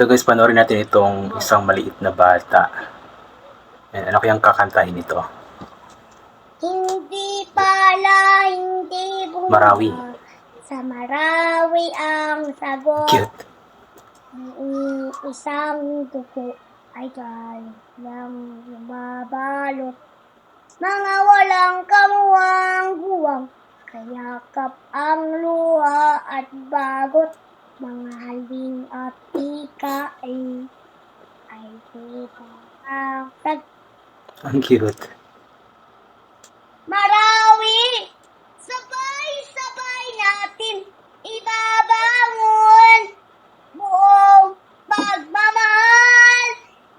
Ito guys, panoorin natin itong isang maliit na bata. Ayan, ano kayang kakantahin ito? Hindi pala, hindi bumaba. Marawi. Sa Marawi ang sagot. Cute. Ang isang dugo ay galang mabalot. Mga walang kamuwang-guwang, kayakap ang luha at bagot. Mga haling at ika ay ay ang tag Ang cute. Marawi! Sabay-sabay natin ibabangon buong pagmamahal.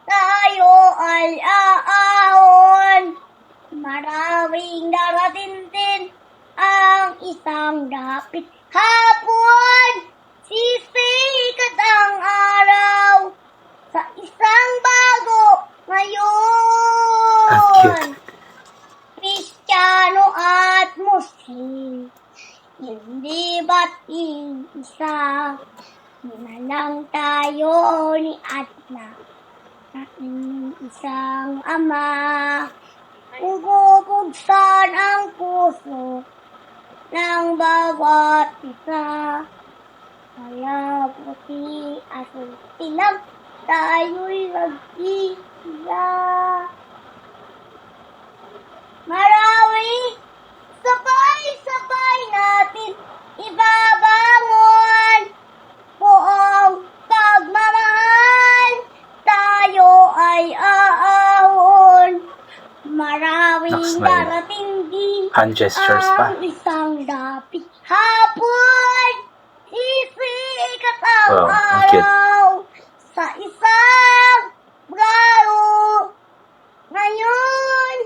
Tayo ay aahon. Maraming darating din ang isang dapit hapon. Sisikat ang araw sa isang bago ngayon. Ang cute. Kristiyano at Muslim. Hindi ba't isa na lang tayo ni Atla sa isang ama. Ububugsan ang puso ng bawat isa. Kaya puti asul tilang tayo'y mag-isa. Marawi, sabay-sabay natin ibabangon ay aahon. Maraming Naks na yun. darating din Hand gestures pa. ang isang dapit hapon. Sisikat ang Wow, ang cute. araw sa isang garo. Ngayon,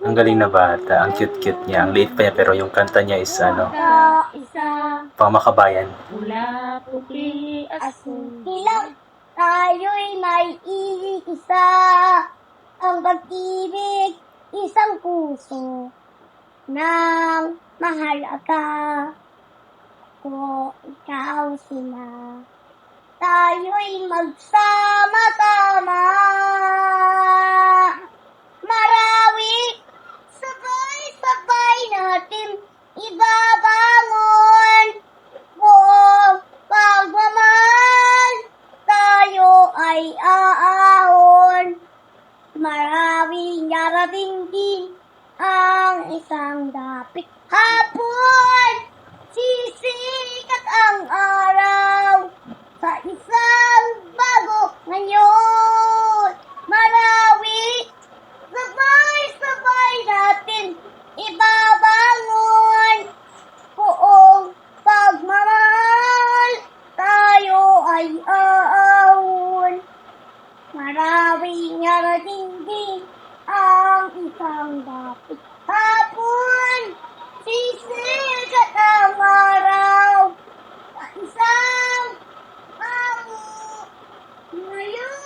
Ang galing na bata. Ang cute-cute niya. Ang liit pa niya pero yung kanta niya is ano, sa isa pang makabayan. Mula puti asul Ilang tayo'y may iisa Ang pag-ibig isang puso Nang mahalaga. Ko ikaw sila Tayo'y magsama-sama Marawi Sabay-sabay natin ibabangon buong pagmamahal. Tayo ay aahon. Din ang isang dapit hapon. Sisikat ang araw sa isang bago ngayon. Marawi, sabay-sabay natin ibabangon buong pagmamahal. Tayo ay aahon. Maraming narating din ang isang dapit hapon. Sisikat ang araw sa isang bago ngayon.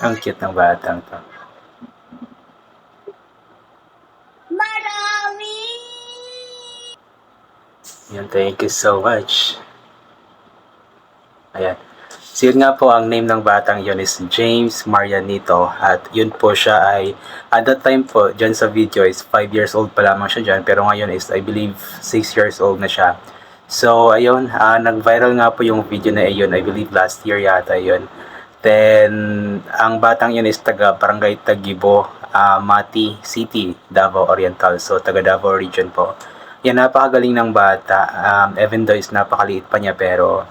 Ang cute ng batang to. Marami. Yan, thank you so much. Ayan. So yun nga po, ang name ng batang yun is James Marianito. At yun po siya ay, at that time po, dyan sa video is 5 years old pa lamang siya dyan. Pero ngayon is, I believe, 6 years old na siya. So, ayun, ah, nag-viral nga po yung video na iyon. I believe last year yata yun. Then, ang batang yun is taga Barangay Tagibo, ah, Mati City, Davao Oriental. So, taga Davao region po. Yan, napakagaling ng bata. Um, even though is napakaliit pa niya, pero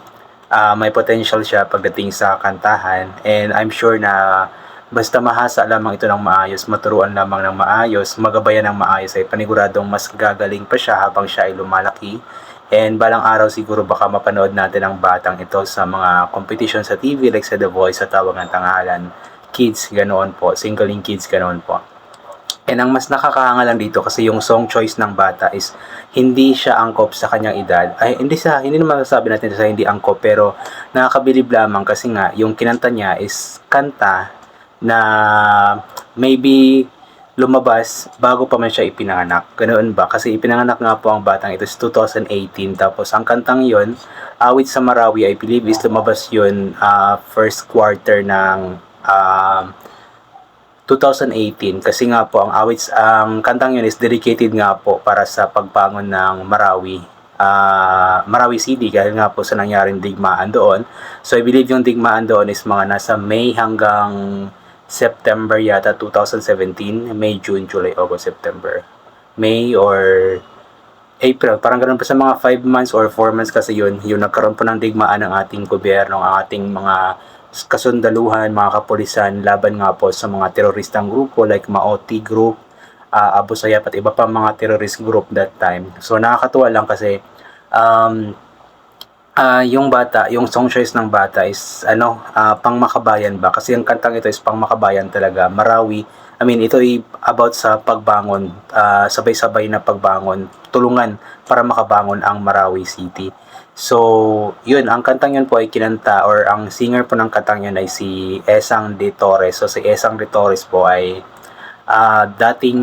ah, may potential siya pagdating sa kantahan. And I'm sure na basta mahasa lamang ito ng maayos, maturuan lamang ng maayos, magabayan ng maayos, ay paniguradong mas gagaling pa siya habang siya ay lumalaki. And balang araw siguro baka mapanood natin ang batang ito sa mga competition sa TV like sa The Voice sa tawag ng tangalan. Kids, ganoon po. Singling kids, ganoon po. And ang mas nakakahanga lang dito kasi yung song choice ng bata is hindi siya angkop sa kanyang edad. Ay, hindi sa hindi naman masasabi natin sa hindi angkop pero nakakabilib lamang kasi nga yung kinanta niya is kanta na maybe lumabas bago pa man siya ipinanganak. Ganoon ba? Kasi ipinanganak nga po ang batang ito is 2018. Tapos ang kantang yon awit sa Marawi, I believe is lumabas yun ah, first quarter ng ah, 2018 kasi nga po ang awit ang kantang yun is dedicated nga po para sa pagbangon ng Marawi ah Marawi City. Dahil nga po sa nangyaring digmaan doon. So I believe yung digmaan doon is mga nasa May hanggang September yata 2017 May, June, July, August, September. May or April, parang ganun pa sa mga 5 months or 4 months kasi yun, yung nagkaroon po ng digmaan ng ating gobyerno, ang ating mga kasundaluhan, mga kapulisan, laban nga po sa mga teroristang grupo like Maoti Group, uh, Abu Sayyaf at iba pa mga terrorist group that time. So nakakatuwa lang kasi um, ah yung bata, yung song choice ng bata is ano, ah, pang makabayan ba? Kasi ang kantang ito is pang makabayan talaga. Marawi. I mean, ito ay about sa pagbangon, ah, sabay-sabay na pagbangon, tulungan para makabangon ang Marawi City. So, yun, ang kantang yun po ay kinanta or ang singer po ng kantang yun ay si Esang de Torres. So, si Esang de Torres po ay ah, dating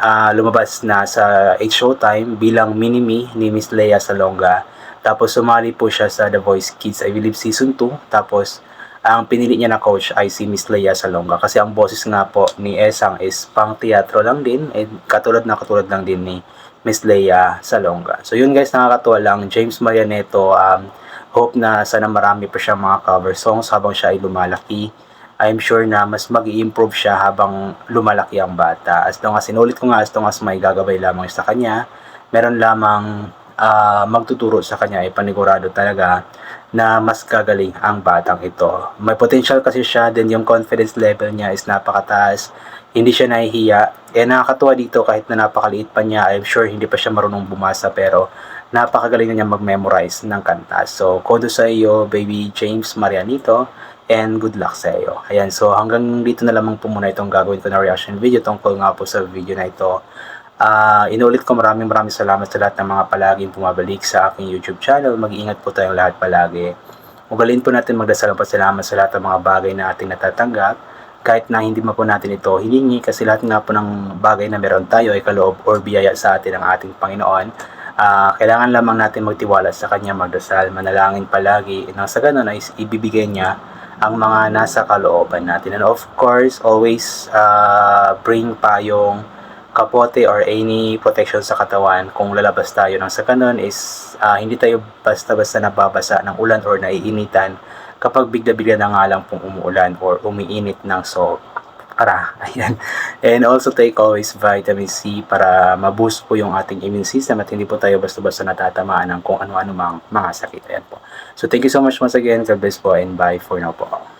ah, lumabas na sa H Showtime bilang mini-me ni Miss Leia Salonga. Tapos sumali po siya sa The Voice Kids, I believe season 2. Tapos ang pinili niya na coach ay si Miss Leia Salonga kasi ang boses nga po ni Esang is pang teatro lang din and katulad na katulad lang din ni Miss Leia Salonga. So yun guys, nakakatuwa lang. James Marianeto, um, hope na sana marami pa siya mga cover songs habang siya ay lumalaki. I'm sure na mas mag improve siya habang lumalaki ang bata. As long as, sinulit ko nga, as long as may gagabay lamang sa kanya, meron lamang ah, magtuturo sa kanya ay panigurado talaga na mas gagaling ang batang ito. May potential kasi siya, then yung confidence level niya is napakataas. Hindi siya nahihiya. Eh nakakatuwa dito kahit na napakaliit pa niya, I'm sure hindi pa siya marunong bumasa pero napakagaling na niya mag-memorize ng kanta. So, kodo sa iyo, baby James Marianito, and good luck sa iyo. Ayan, so hanggang dito na lamang po muna itong gagawin ko na reaction video tungkol nga po sa video na ito. Ah, inulit ko maraming maraming salamat sa lahat ng mga palaging pumabalik sa aking YouTube channel. Mag-iingat po tayong lahat palagi. Ugalin po natin magdasal ang pasalamat sa lahat ng mga bagay na ating natatanggap. Kahit na hindi man natin ito hiningi kasi lahat nga po ng bagay na meron tayo ay kaloob or biyaya sa atin ng ating Panginoon. Ah, kailangan lamang natin magtiwala sa Kanya, magdasal, manalangin palagi. Nang sa ganun ay ibibigay niya ang mga nasa kalooban natin. And of course, always uh, bring pa yung kapote or any protection sa katawan kung lalabas tayo ng sa ganun is ah, hindi tayo basta-basta nababasa ng ulan or naiinitan kapag bigla-bigla na nga lang pong umuulan or umiinit ng so para ayan. And also take always vitamin C para ma-boost po yung ating immune system at hindi po tayo basta-basta natatamaan ng kung ano-ano mang mga sakit. Ayan po. So thank you so much once again. God bless po and bye for now po